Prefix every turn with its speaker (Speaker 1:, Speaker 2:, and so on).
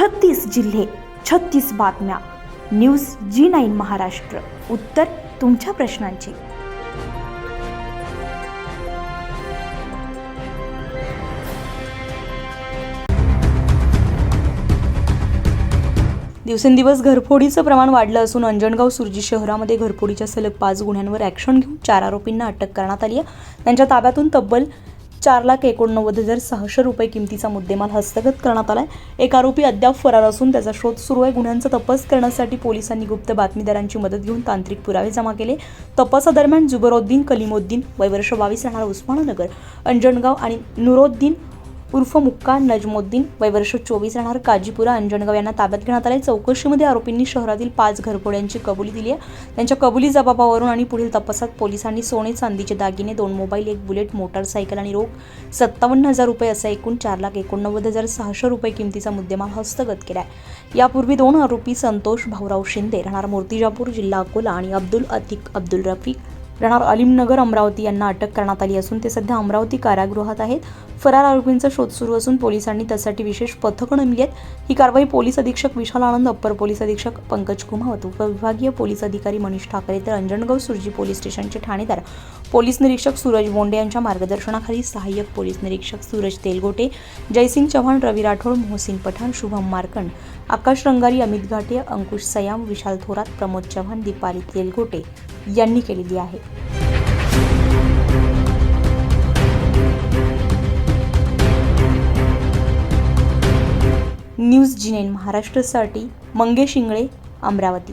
Speaker 1: छत्तीस जिल्हे छत्तीस बातम्या. न्यूज जी नाईन महाराष्ट्र. उत्तर तुमच्या प्रश्नांची. दिवसेंदिवस घरफोडीचं प्रमाण वाढलं असून अंजणगाव सुरजी शहरामध्ये घरफोडीच्या सलग पाच गुन्ह्यांवर ॲक्शन घेऊन चार आरोपींना अटक करण्यात आली आहे. त्यांच्या ताब्यातून तब्बल चार लाख एकोणनव्वद हजार सहाशे रुपये किमतीचा मुद्देमाल हस्तगत करण्यात आला आहे एक आरोपी अद्याप फरार असून त्याचा शोध सुरू आहे. गुन्ह्यांचा तपास करण्यासाठी पोलिसांनी गुप्त बातमीदारांची मदत घेऊन तांत्रिक पुरावे जमा केले. तपासादरम्यान जुबरोद्दीन कलिमोद्दीन वयवर्ष बावीस राहणार उस्माननगर अंजणगाव आणि नुरोद्दीन उर्फ मुक्का नजमुद्दीन वयवर्ष चोवीस राहणार काजीपुरा अंजणगाव यांना ताब्यात घेण्यात आले चौकशीमध्ये आरोपींनी शहरातील पाच घरफोड्यांची कबुली दिली आहे. त्यांच्या कबुली जबाबावरून आणि पुढील तपासात पोलिसांनी सोने चांदीचे दागिने दोन मोबाईल एक बुलेट मोटारसायकल आणि रोख सत्तावन्न हजार रुपये असा एकूण चार लाख एकोणनव्वद हजार सहाशे रुपये किमतीचा मुद्देमाल हस्तगत केला आहे यापूर्वी दोन आरोपी संतोष भाऊराव शिंदे राहणार मूर्तिजापूर जिल्हा अकोला आणि अब्दुल अतिक अब्दुल रफिक राहणार अलीमनगर अमरावती यांना अटक करण्यात आली असून ते सध्या अमरावती कारागृहात आहेत. फरार आरोपींचा शोध सुरू असून पोलिसांनी त्यासाठी विशेष पथकं नेमली आहेत. ही कारवाई पोलीस अधीक्षक विशाल आनंद अप्पर पोलीस अधीक्षक पंकज कुमावत उपविभागीय पोलीस अधिकारी मनीष ठाकरे तर अंजणगाव सुरजी पोलीस स्टेशनचे ठाणेदार पोलीस निरीक्षक सूरज बोंडे यांच्या मार्गदर्शनाखाली सहाय्यक पोलीस निरीक्षक सूरज तेलगोटे जयसिंग चव्हाण रवी राठोड मोहसिन पठाण शुभम मार्कंड आकाश रंगारी अमित घाटे अंकुश सयाम विशाल थोरात प्रमोद चव्हाण दीपाली तेलगोटे. यांनी केलेली आहे. न्यूज जिनेन महाराष्ट्रसाठी महाराष्ट्रासाठी मंगेश इंगळे अमरावती.